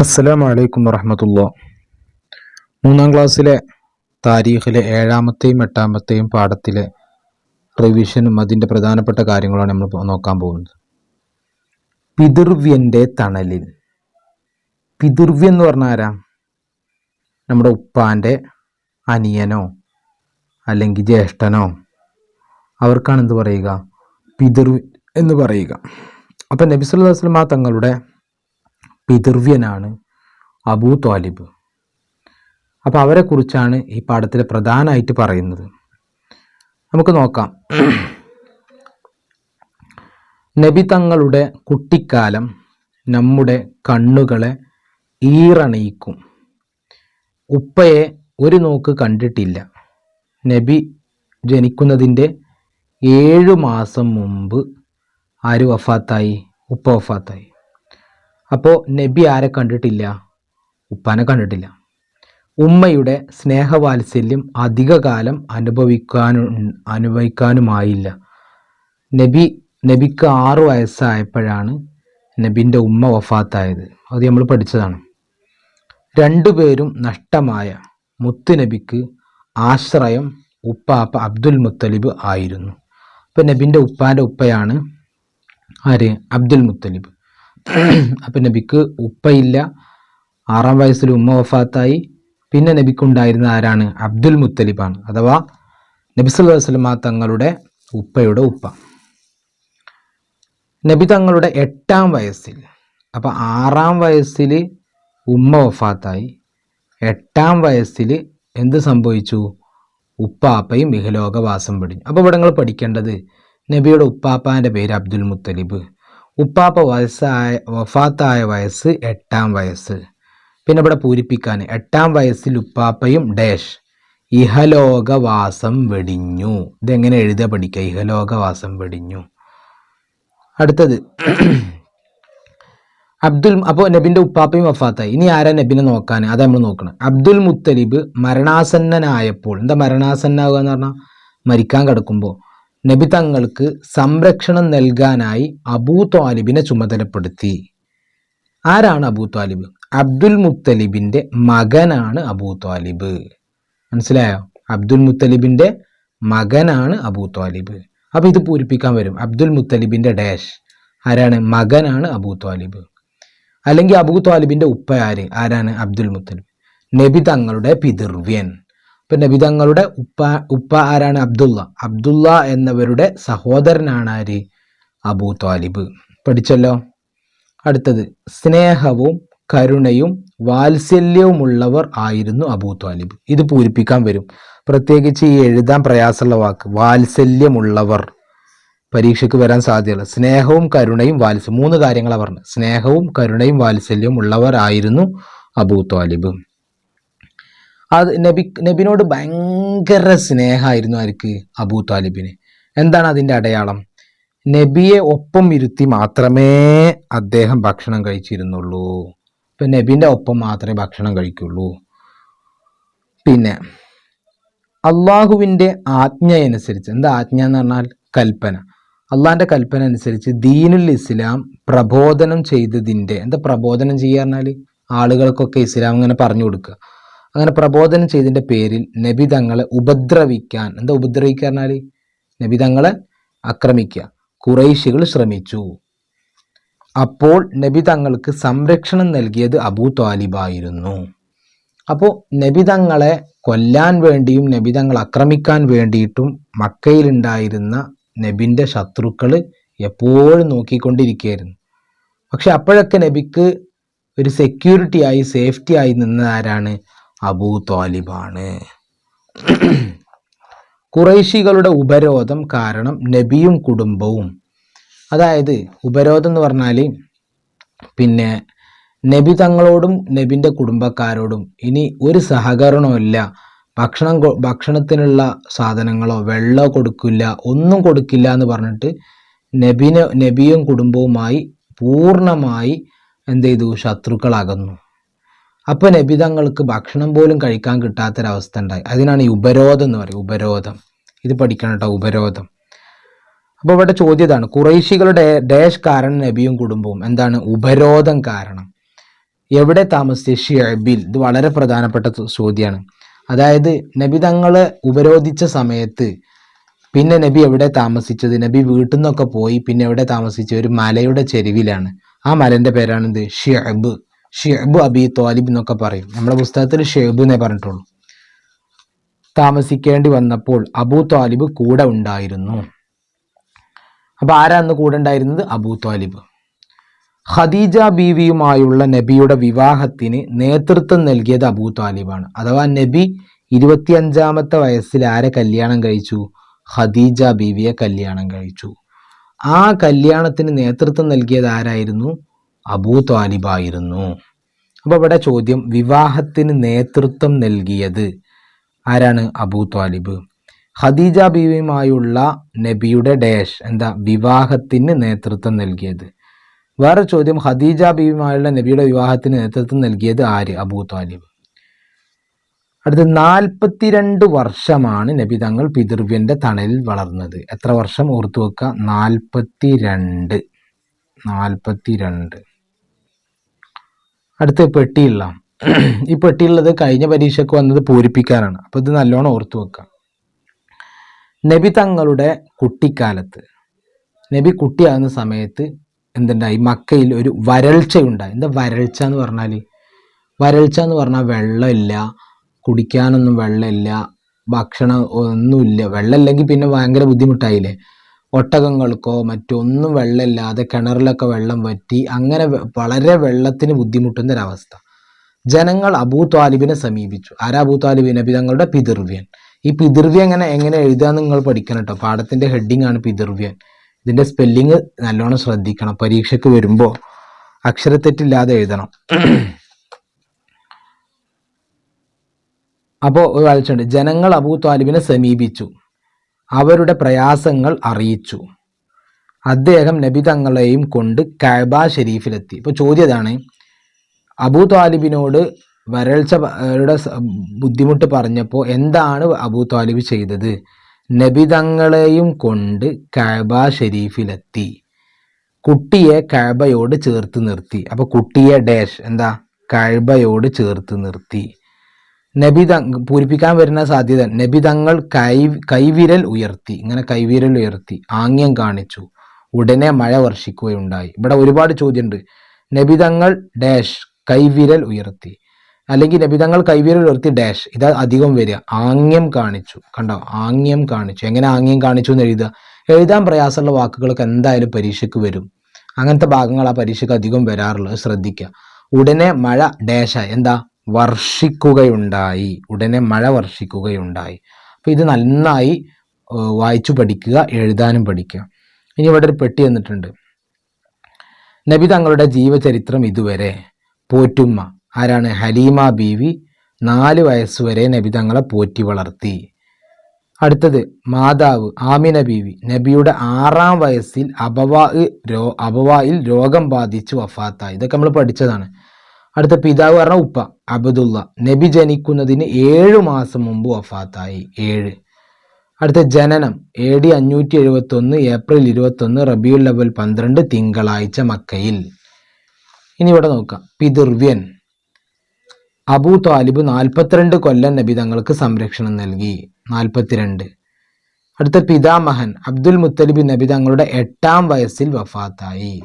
അസ്സലാമു അലൈക്കും വറഹമത്തുള്ള. മൂന്നാം ക്ലാസ്സിലെ താരീഖിലെ ഏഴാമത്തെയും എട്ടാമത്തെയും പാഠത്തിലെ റിവിഷനും അതിന്റെ പ്രധാനപ്പെട്ട കാര്യങ്ങളാണ് നമ്മൾ നോക്കാൻ പോകുന്നത്. പിതൃവ്യന്റെ തണലിൽ. പിതൃവ്യൻ എന്ന് പറഞ്ഞാൽ ആരാ? നമ്മുടെ ഉപ്പാന്റെ അനിയനോ അല്ലെങ്കിൽ ജ്യേഷ്ഠനോ. അവർക്കാണ് എന്ത് പറയുക? പിതൃ എന്ന് പറയുക. അപ്പം നബി സല്ലല്ലാഹു അലൈഹി തങ്ങളുടെ പിതൃവ്യനാണ് അബൂ ത്വാലിബ്. അപ്പോൾ അവരെക്കുറിച്ചാണ് ഈ പാഠത്തിൽ പ്രധാനമായിട്ട് പറയുന്നത്. നമുക്ക് നോക്കാം. നബി തങ്ങളുടെ കുട്ടിക്കാലം നമ്മുടെ കണ്ണുകളെ ഈറണയിക്കും. ഉപ്പയെ ഒരു നോക്ക് കണ്ടിട്ടില്ല. നബി ജനിക്കുന്നതിന്റെ ഏഴു മാസം മുമ്പ് ആര് വഫാത്തായി? ഉപ്പ വഫാത്തായി. അപ്പോൾ നബി ആരെ കണ്ടിട്ടില്ല? ഉപ്പാനെ കണ്ടിട്ടില്ല. ഉമ്മയുടെ സ്നേഹവാത്സല്യം അധികകാലം അനുഭവിക്കാനും അനുഭവിക്കാനുമായില്ല. നബി നബിക്ക് ആറ് വയസ്സായപ്പോഴാണ് നബിന്റെ ഉമ്മ വഫാത്തായത്. അത് നമ്മൾ പഠിച്ചതാണ്. രണ്ടുപേരും നഷ്ടമായ മുത്ത് നബിക്ക് ആശ്രയം ഉപ്പാപ്പ അബ്ദുൽ മുത്തലിബ് ആയിരുന്നു. അപ്പം നബിന്റെ ഉപ്പാന്റെ ഉപ്പയാണ് ആര്? അബ്ദുൽ മുത്തലിബ്. അപ്പം നബിക്ക് ഉപ്പയില്ല. ആറാം വയസ്സിൽ ഉമ്മ വഫാത്തായി. പിന്നെ നബിക്കുണ്ടായിരുന്ന ആരാണ്? അബ്ദുൽ മുത്തലിബാണ്. അഥവാ നബി സല്ലല്ലാഹു തങ്ങളുടെ ഉപ്പയുടെ ഉപ്പ. നബി തങ്ങളുടെ എട്ടാം വയസ്സിൽ. അപ്പം ആറാം വയസ്സിൽ ഉമ്മ വഫാത്തായി. എട്ടാം വയസ്സിൽ എന്ത് സംഭവിച്ചു? ഉപ്പാപ്പയും ഇഹലോകവാസം പിടിഞ്ഞു. അപ്പോൾ ഇവിടെ നിങ്ങൾ പഠിക്കേണ്ടത് നബിയുടെ ഉപ്പാപ്പാന്റെ പേര് അബ്ദുൽ മുത്തലിബ്. ഉപ്പാപ്പ വയസ്സായ വഫാത്തായ വയസ്സ് എട്ടാം വയസ്സ്. പിന്നെ ഇവിടെ പൂരിപ്പിക്കാൻ എട്ടാം വയസ്സിൽ ഉപ്പാപ്പയും ഡാഷ്. ഇഹലോകവാസം വെടിഞ്ഞു. ഇതെങ്ങനെ എഴുതുക പഠിക്കുക? ഇഹലോകവാസം വെടിഞ്ഞു. അടുത്തത്. അബ്ദുൽ അപ്പോൾ നബിന്റെ ഉപ്പാപ്പയും വഫാത്തായി. ഇനി ആരാ നബിനെ നോക്കാൻ അതാ നമ്മൾ നോക്കണം. അബ്ദുൽ മുത്തലിബ് മരണാസന്നനായപ്പോൾ. എന്താ മരണാസന്നാവുക എന്ന് പറഞ്ഞാൽ മരിക്കാൻ കിടക്കുമ്പോൾ നബി തങ്ങൾക്ക് സംരക്ഷണം നൽകാനായി അബൂ ത്വാലിബിനെ ചുമതലപ്പെടുത്തി. ആരാണ് അബൂ ത്വാലിബ് അബ്ദുൽ മുത്തലിബിന്റെ മകനാണ് അബൂ ത്വാലിബ് മനസ്സിലായോ? അബ്ദുൽ മുത്തലിബിന്റെ മകനാണ് അബൂ ത്വാലിബ് അപ്പൊ ഇത് പൂരിപ്പിക്കാൻ വരും. അബ്ദുൽ മുത്തലിബിന്റെ ഡാഷ്. ആരാണ്? മകനാണ് അബൂ ത്വാലിബ് അല്ലെങ്കിൽ അബൂ ത്വാലിബിന്റെ ഉപ്പ ആര്? ആരാണ്? അബ്ദുൽ മുത്തലിബ്. നബി തങ്ങളുടെ പിതൃവ്യൻ. ഇപ്പൊ വിധങ്ങളുടെ ഉപ്പ ഉപ്പ ആരാണ്? അബ്ദുള്ള. അബ്ദുള്ള എന്നവരുടെ സഹോദരനാണ് ആര് അബൂ താലിബ്. പഠിച്ചല്ലോ? അടുത്തത് സ്നേഹവും കരുണയും വാത്സല്യവുമുള്ളവർ ആയിരുന്നു അബൂ താലിബ്. ഇത് പൂരിപ്പിക്കാൻ വരും. പ്രത്യേകിച്ച് ഈ എഴുതാൻ പ്രയാസമുള്ള വാക്ക് വാത്സല്യമുള്ളവർ. പരീക്ഷയ്ക്ക് വരാൻ സാധ്യതയുള്ള. സ്നേഹവും കരുണയും വാത്സല്യം മൂന്ന് കാര്യങ്ങളാണ് പറഞ്ഞത്. സ്നേഹവും കരുണയും വാത്സല്യവും ഉള്ളവർ ആയിരുന്നു അബൂ ത്വാലിബ് അത് നബി നബിനോട് ഭയങ്കര സ്നേഹമായിരുന്നു ആർക്ക് അബൂ താലിബിന്. എന്താണ് അതിന്റെ അടയാളം? നബിയെ ഒപ്പം ഇരുത്തി മാത്രമേ അദ്ദേഹം ഭക്ഷണം കഴിച്ചിരുന്നുള്ളൂ. ഇപ്പം നബിന്റെ ഒപ്പം മാത്രമേ ഭക്ഷണം കഴിക്കുള്ളൂ. പിന്നെ അള്ളാഹുവിന്റെ ആജ്ഞയനുസരിച്ച് എന്താ ആജ്ഞ എന്ന് പറഞ്ഞാൽ കൽപ്പന. അള്ളാഹിന്റെ കൽപ്പന അനുസരിച്ച് ദീനുൽ ഇസ്ലാം പ്രബോധനം ചെയ്തതിന്റെ എന്താ പ്രബോധനം ചെയ്യുക പറഞ്ഞാൽ? ആളുകൾക്കൊക്കെ ഇസ്ലാം ഇങ്ങനെ പറഞ്ഞു കൊടുക്കുക. അങ്ങനെ പ്രബോധനം ചെയ്തതിന്റെ പേരിൽ നബി തങ്ങളെ ഉപദ്രവിക്കാൻ. എന്താ ഉപദ്രവിക്കുക പറഞ്ഞാൽ നബി തങ്ങളെ ആക്രമിക്കുക. കുറൈശികൾ ശ്രമിച്ചു. അപ്പോൾ നബി തങ്ങൾക്ക് സംരക്ഷണം നൽകിയത് അബൂ താലിബായിരുന്നു. അപ്പോൾ നബി തങ്ങളെ കൊല്ലാൻ വേണ്ടിയും നബി തങ്ങൾ ആക്രമിക്കാൻ വേണ്ടിയിട്ടും മക്കയിലുണ്ടായിരുന്ന നബിന്റെ ശത്രുക്കൾ എപ്പോഴും നോക്കിക്കൊണ്ടിരിക്കുകയായിരുന്നു. പക്ഷെ അപ്പോഴൊക്കെ നബിക്ക് ഒരു സെക്യൂരിറ്റിയായി സേഫ്റ്റി ആയി നിന്ന ആരാണ്? അബൂ താലിബാണ്. കുറൈശികളുടെ ഉപരോധം കാരണം നബിയും കുടുംബവും. അതായത് ഉപരോധം എന്ന് പറഞ്ഞാൽ പിന്നെ നബി തങ്ങളോടും നബിന്റെ കുടുംബക്കാരോടും ഇനി ഒരു സഹകരണവും ഇല്ല. ഭക്ഷണം ഭക്ഷണത്തിനുള്ള സാധനങ്ങളോ വെള്ളമോ കൊടുക്കില്ല ഒന്നും കൊടുക്കില്ല എന്ന് പറഞ്ഞിട്ട് നബിനെ നബിയും കുടുംബവുമായി പൂർണമായി എന്ത് ചെയ്തു? ശത്രുക്കളാകുന്നു. അപ്പൊ നബിതങ്ങൾക്ക് ഭക്ഷണം പോലും കഴിക്കാൻ കിട്ടാത്തൊരവസ്ഥ ഉണ്ടായി. അതിനാണ് ഈ ഉപരോധം എന്ന് പറയുക ഉപരോധം. ഇത് പഠിക്കണം കേട്ടോ ഉപരോധം. അപ്പോൾ ഇവിടെ ചോദ്യം ഇതാണ്. കുറേശികളുടെ ഡാഷ് കാരണം നബിയും കുടുംബവും എന്താണ്? ഉപരോധം കാരണം. എവിടെ താമസിച്ച ഷിയബിൽ ഇത് വളരെ പ്രധാനപ്പെട്ട ചോദ്യമാണ്. അതായത് നബി തങ്ങളെ ഉപരോധിച്ച സമയത്ത് പിന്നെ നബി എവിടെ താമസിച്ചത്? നബി വീട്ടിൽ നിന്നൊക്കെ പോയി പിന്നെ എവിടെ താമസിച്ച ഒരു മലയുടെ ചെരുവിലാണ്. ആ മലന്റെ ഇത് ഷിയബ് ഷിയബ് അബി തോലിബ് എന്നൊക്കെ പറയും. നമ്മുടെ പുസ്തകത്തിൽ ഷിയബ് എന്നേ പറഞ്ഞിട്ടുള്ളൂ. താമസിക്കേണ്ടി വന്നപ്പോൾ അബൂ താലിബ് കൂടെ ഉണ്ടായിരുന്നു. അപ്പൊ ആരാ അന്ന് കൂടെ ഉണ്ടായിരുന്നത്? അബൂ താലിബ് ഖദീജ ബീവിയുമായുള്ള നബിയുടെ വിവാഹത്തിന് നേതൃത്വം നൽകിയത് അബൂ താലിബാണ് അഥവാ നബി ഇരുപത്തിയഞ്ചാമത്തെ വയസ്സിൽ ആരെ കല്യാണം കഴിച്ചു? ഖദീജ ബീവിയെ കല്യാണം കഴിച്ചു. ആ കല്യാണത്തിന് നേതൃത്വം നൽകിയത് ആരായിരുന്നു? അബൂ താലിബായിരുന്നു അപ്പൊ ഇവിടെ ചോദ്യം വിവാഹത്തിന് നേതൃത്വം നൽകിയത് ആരാണ് അബൂ ഖദീജ ബീവിയുമായുള്ള നബിയുടെ ഡാഷ് എന്താ വിവാഹത്തിന് നേതൃത്വം നൽകിയത്? വേറെ ചോദ്യം ഖദീജ ബീവിയുമായുള്ള നബിയുടെ വിവാഹത്തിന് നേതൃത്വം നൽകിയത് ആര്? അബൂ താലിബ് അടുത്ത നാൽപ്പത്തിരണ്ട് വർഷമാണ് നബി തങ്ങൾ പിതൃവ്യന്റെ തണലിൽ വളർന്നത്. എത്ര വർഷം? ഓർത്തു വെക്കുക നാൽപ്പത്തിരണ്ട്. നാൽപ്പത്തിരണ്ട്. അടുത്ത പെട്ടിയുള്ള ഈ പെട്ടിയുള്ളത് കഴിഞ്ഞ പരീക്ഷയ്ക്ക് വന്നത് പൂരിപ്പിക്കാനാണ്. അപ്പൊ ഇത് നല്ലോണം ഓർത്തു വെക്കാം. നബി തങ്ങളുടെ കുട്ടിക്കാലത്ത് നബി കുട്ടിയാകുന്ന സമയത്ത് എന്തുണ്ടായി? മക്കയിൽ ഒരു വരൾച്ചയുണ്ടായി. എന്താ വരൾച്ച എന്ന് പറഞ്ഞാൽ വരൾച്ച എന്ന് പറഞ്ഞാൽ വെള്ളമില്ല കുടിക്കാനൊന്നും വെള്ളമില്ല ഭക്ഷണം ഒന്നുമില്ല. വെള്ളമില്ലെങ്കിൽ പിന്നെ ഭയങ്കര ബുദ്ധിമുട്ടായില്ലേ? ഒട്ടകങ്ങൾക്കോ മറ്റൊന്നും വെള്ളമില്ലാതെ കിണറിലൊക്കെ വെള്ളം വറ്റി അങ്ങനെ വളരെ വെള്ളത്തിന് ബുദ്ധിമുട്ടുന്ന ഒരവസ്ഥ ജനങ്ങൾ അബൂ താലിബിനെ സമീപിച്ചു. ആരാ അബൂ താലിബ് നബി തങ്ങളുടെ പിതൃവ്യൻ. ഈ പിതൃവ്യൻ എങ്ങനെ എങ്ങനെ എഴുതാന്ന് നിങ്ങൾ പഠിക്കണം കേട്ടോ. പാഠത്തിന്റെ ഹെഡിങ് ആണ് പിതൃവ്യൻ. ഇതിന്റെ സ്പെല്ലിങ് നല്ലോണം ശ്രദ്ധിക്കണം. പരീക്ഷയ്ക്ക് വരുമ്പോൾ അക്ഷരത്തെറ്റില്ലാതെ എഴുതണം. അപ്പോൾ ഒരു വായിച്ചുണ്ട് ജനങ്ങൾ അബൂ താലിബിനെ സമീപിച്ചു. അവരുടെ പ്രയാസങ്ങൾ അറിയിച്ചു. അദ്ദേഹം നബി തങ്ങളെയും കൊണ്ട് കഅബ ഷരീഫിലെത്തി ഇപ്പോൾ ചോദ്യം ഇതാണ്. അബൂ താലിബിനോട് വരൾച്ച പ- യുടെ സ- ബുദ്ധിമുട്ട് പറഞ്ഞപ്പോൾ എന്താണ് അബൂ താലിബ് ചെയ്തത്? നബി തങ്ങളെയും കൊണ്ട് കഅബ ഷരീഫിലെത്തി കുട്ടിയെ കഅബയോട് ചേർത്ത് നിർത്തി. അപ്പോൾ കുട്ടിയെ ഡാഷ് എന്താ? കഅബയോട് ചേർത്ത് നിർത്തി. നബി തങ് പൂരിപ്പിക്കാൻ വരുന്ന സാധ്യത. നബി തങ്ങൾ കൈ കൈവിരൽ ഉയർത്തി. ഇങ്ങനെ കൈവിരൽ ഉയർത്തി. ആംഗ്യം കാണിച്ചു. ഉടനെ മഴ വർഷിക്കുകയുണ്ടായി. ഇവിടെ ഒരുപാട് ചോദ്യമുണ്ട്. നബി തങ്ങൾ ഡാഷ് കൈവിരൽ ഉയർത്തി. അല്ലെങ്കിൽ നബിതങ്ങൾ കൈവിരൽ ഉയർത്തി ഡാഷ്. ഇത് അധികം വരിക. ആംഗ്യം കാണിച്ചു. കണ്ടോ? ആംഗ്യം കാണിച്ചു. എങ്ങനെ ആംഗ്യം കാണിച്ചു എന്ന് എഴുതുക? എഴുതാൻ പ്രയാസമുള്ള വാക്കുകൾക്ക് എന്തായാലും പരീക്ഷയ്ക്ക് വരും. അങ്ങനത്തെ ഭാഗങ്ങൾ ആ പരീക്ഷയ്ക്ക് അധികം വരാറുള്ളത് ശ്രദ്ധിക്കുക. ഉടനെ മഴ ഡാഷ എന്താ? വർഷിക്കുകയുണ്ടായി. ഉടനെ മഴ വർഷിക്കുകയുണ്ടായി. അപ്പോൾ ഇത് നന്നായി വായിച്ചു പഠിക്കുക എഴുതാനും പഠിക്കുക. ഇനി ഇവിടെ ഒരു പെട്ടി വന്നിട്ടുണ്ട്. നബി തങ്ങളുടെ ജീവചരിത്രം ഇതുവരെ പോറ്റുമ്മ. ആരാണ്? ഹലീമ ബീവി നാല് വയസ്സുവരെ നബി തങ്ങളെ പോറ്റി വളർത്തി. അടുത്തത് മാതാവ് ആമിന ബീവി. നബിയുടെ ആറാം വയസ്സിൽ അബവാ രോ അബവായിൽ രോഗം ബാധിച്ച് വഫാത്തായി. ഇതൊക്കെ നമ്മൾ പഠിച്ചതാണ്. അടുത്ത പിതാവ് പറഞ്ഞ ഉപ്പ അബദുള്ള. നബി ജനിക്കുന്നതിന് ഏഴു മാസം മുമ്പ് വഫാത്തായി. ഏഴ്. അടുത്ത ജനനം എ ഡി അഞ്ഞൂറ്റി എഴുപത്തി ഒന്ന് ഏപ്രിൽ ഇരുപത്തി ഒന്ന് റബിയുൽ ലവൽ പന്ത്രണ്ട് തിങ്കളാഴ്ച മക്കയിൽ. ഇനി ഇവിടെ നോക്കാം. പിതൃവ്യൻ. അബൂ താലിബ് നാൽപ്പത്തിരണ്ട് കൊല്ലം നബി തങ്ങൾക്ക് സംരക്ഷണം നൽകി. നാൽപ്പത്തിരണ്ട്. അടുത്ത പിതാമഹൻ അബ്ദുൽ മുത്തലിബ് നബി തങ്ങളുടെ എട്ടാം വയസ്സിൽ വഫാത്തായി.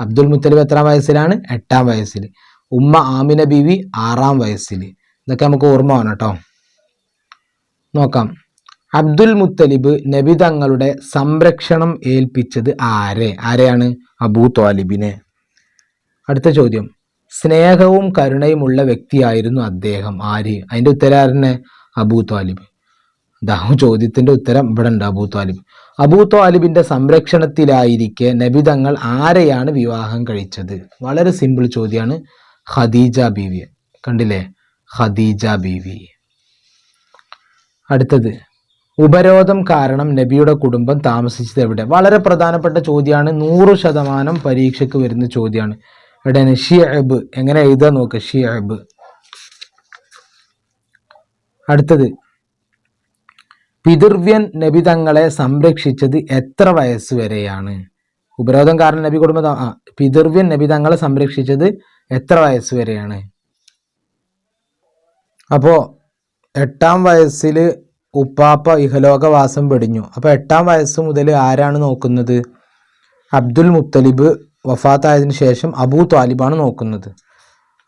അബ്ദുൽ മുത്തലിബ് എത്രാം വയസ്സിലാണ്? എട്ടാം വയസ്സിൽ. ഉമ്മ ആമിന ബീവി ആറാം വയസ്സിൽ ഇതൊക്കെ നമുക്ക് ഓർമ്മ വേണം കേട്ടോ. നോക്കാം. അബ്ദുൽ മുത്തലിബ് നബി തങ്ങളുടെ സംരക്ഷണം ഏൽപ്പിച്ചത് ആരെ? ആരെയാണ്? അബൂ ത്വാലിബിനെ. അടുത്ത ചോദ്യം. സ്നേഹവും കരുണയുമുള്ള വ്യക്തിയായിരുന്നു അദ്ദേഹം. ആര്? അതിന്റെ ഉത്തരാരനെ അബൂ ത്വാലിബ്. ദാ ചോദ്യത്തിന്റെ ഉത്തരം ഇവിടെ ഉണ്ട് അബൂ ത്വാലിബ്. അബൂ ത്വാലിബിന്റെ സംരക്ഷണത്തിലായിരിക്കെ നബി തങ്ങൾ ആരെയാണ് വിവാഹം കഴിച്ചത്? വളരെ സിമ്പിൾ ചോദ്യമാണ്. ഖദീജ ബീവിയെ കണ്ടില്ലേ? ഖദീജ ബീവി. അടുത്തത്. ഉപരോധം കാരണം നബിയുടെ കുടുംബം താമസിച്ചത് എവിടെ? വളരെ പ്രധാനപ്പെട്ട ചോദ്യമാണ്. നൂറ് ശതമാനം പരീക്ഷയ്ക്ക് വരുന്ന ചോദ്യമാണ്. എവിടെയാണ്? ഷിഅബ്. എങ്ങനെ എഴുതാൻ നോക്ക്? ഷിഅബ്. അടുത്തത്. പിതൃവ്യൻ നബി തങ്ങളെ സംരക്ഷിച്ചത് എത്ര വയസ്സ് വരെയാണ്? ഉപരോധം കാരണം നബി കുടുംബം പിതൃവ്യൻ നബി തങ്ങളെ സംരക്ഷിച്ചത് എത്ര വയസ്സ് വരെയാണ്? അപ്പോൾ എട്ടാം വയസ്സിൽ ഉപ്പാപ്പ ഇഹലോകവാസം വെടിഞ്ഞു അപ്പോൾ എട്ടാം വയസ്സ് മുതൽ ആരാണ് നോക്കുന്നത്? അബ്ദുൽ മുത്തലിബ് വഫാത്തായതിനു ശേഷം അബൂ താലിബാണ് നോക്കുന്നത്.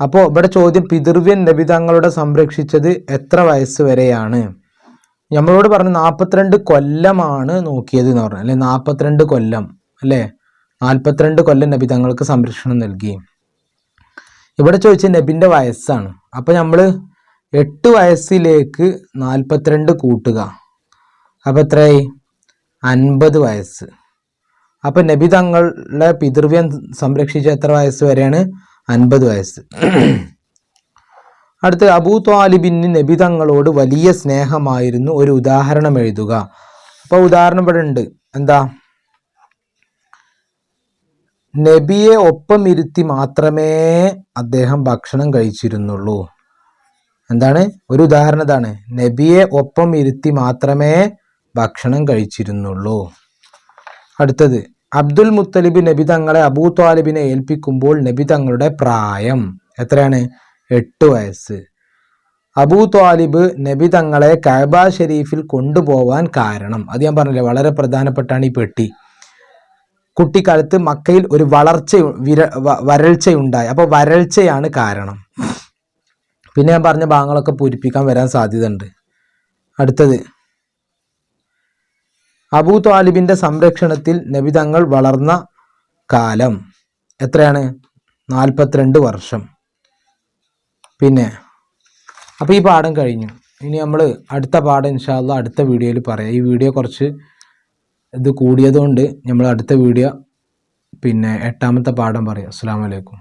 അപ്പോൾ ഇവിടെ ചോദ്യം പിതൃവ്യൻ നബി തങ്ങളുടെ സംരക്ഷിച്ചത് എത്ര വയസ്സ് വരെയാണ്? നമ്മളോട് പറഞ്ഞു നാൽപ്പത്തിരണ്ട് കൊല്ലമാണ് നോക്കിയത് എന്ന് പറഞ്ഞു. അല്ലെ? നാൽപ്പത്തിരണ്ട് കൊല്ലം. അല്ലേ? നാൽപ്പത്തിരണ്ട് കൊല്ലം നബി തങ്ങൾക്ക് സംരക്ഷണം നൽകി. ഇവിടെ ചോദിച്ച നബിന്റെ വയസ്സാണ്. അപ്പോൾ നമ്മൾ എട്ട് വയസ്സിലേക്ക് നാൽപ്പത്തിരണ്ട് കൂട്ടുക. അപ്പോൾ എത്രയായി? അൻപത് വയസ്സ്. അപ്പോൾ നബി തങ്ങളുടെ പിതൃവ്യം സംരക്ഷിച്ച എത്ര വയസ്സ് വരെയാണ്? അൻപത് വയസ്സ്. അടുത്ത് അബൂ ത്വാലിബിന് നബി തങ്ങളോട് വലിയ സ്നേഹമായിരുന്നു ഒരു ഉദാഹരണം എഴുതുക. അപ്പോൾ ഉദാഹരണം ഇവിടെ ഉണ്ട്. എന്താ? നബിയെ ഒപ്പം ഇരുത്തി മാത്രമേ അദ്ദേഹം ഭക്ഷണം കഴിച്ചിരുന്നുള്ളൂ. എന്താണ്? ഒരു ഉദാഹരണം ഇതാണ് നബിയെ ഒപ്പം ഇരുത്തി മാത്രമേ ഭക്ഷണം കഴിച്ചിരുന്നുള്ളൂ. അടുത്തത് അബ്ദുൽ മുത്തലിബ് നബി തങ്ങളെ അബൂ താലിബിനെ ഏൽപ്പിക്കുമ്പോൾ നബി തങ്ങളുടെ പ്രായം എത്രയാണ്? എട്ട് വയസ്സ്. അബൂ ത്വാലിബ് നബി തങ്ങളെ കഅബ ഷെരീഫിൽ കൊണ്ടുപോവാൻ കാരണം അത് ഞാൻ പറഞ്ഞില്ലേ വളരെ പ്രധാനപ്പെട്ടാണ് ഈ പെട്ടി. കുട്ടിക്കാലത്ത് മക്കയിൽ ഒരു വളർച്ച വിര വരൾച്ചയുണ്ടായി. അപ്പോൾ വരൾച്ചയാണ് കാരണം. പിന്നെ ഞാൻ പറഞ്ഞ ഭാഗങ്ങളൊക്കെ പൂരിപ്പിക്കാൻ വരാൻ സാധ്യതയുണ്ട്. അടുത്തത്. അബൂ താലിബിന്റെ സംരക്ഷണത്തിൽ നബിതങ്ങൾ വളർന്ന കാലം എത്രയാണ്? നാൽപ്പത്തിരണ്ട് വർഷം. പിന്നെ അപ്പോൾ ഈ പാഠം കഴിഞ്ഞു. ഇനി നമ്മൾ അടുത്ത പാഠം ഇൻഷാല്ല അടുത്ത വീഡിയോയിൽ പറയാം. ഈ വീഡിയോ കുറച്ച് ഇത് കൂടിയതുകൊണ്ട് നമ്മൾ അടുത്ത വീഡിയോ പിന്നെ എട്ടാമത്തെ പാഠം പറയാം. അസ്സാം വലൈക്കും